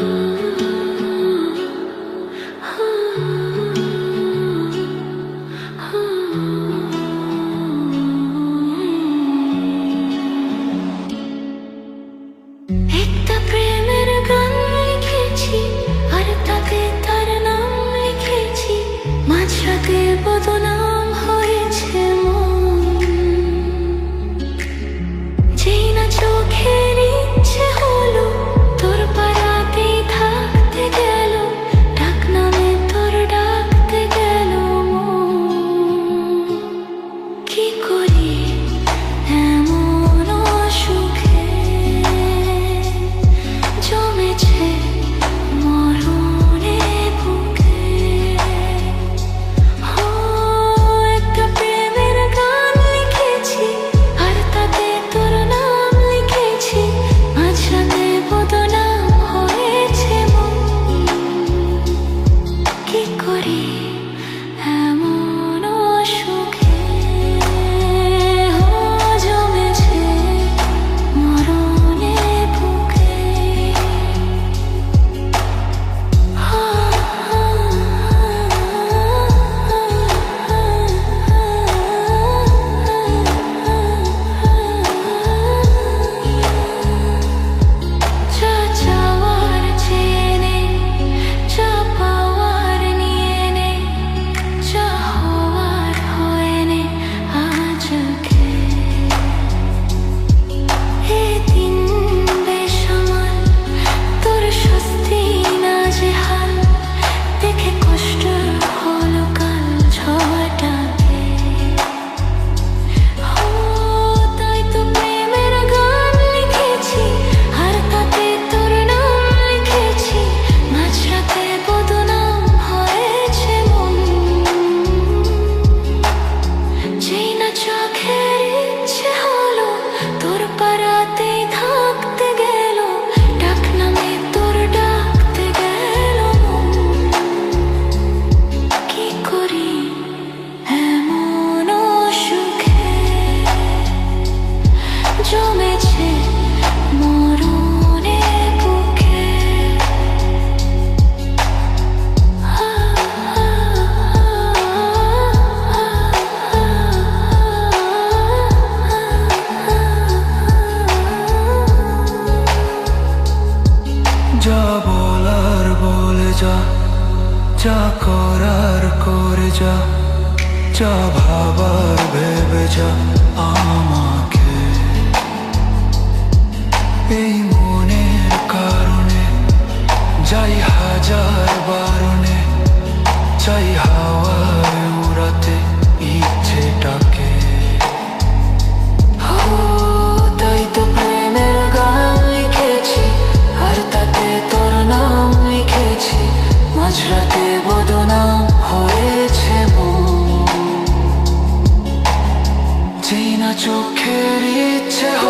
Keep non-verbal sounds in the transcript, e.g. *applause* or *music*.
Oh. *laughs* dico যা করার করে যা যা ভাবার ভেবে যা আমাকে। এই ちょけりちゃ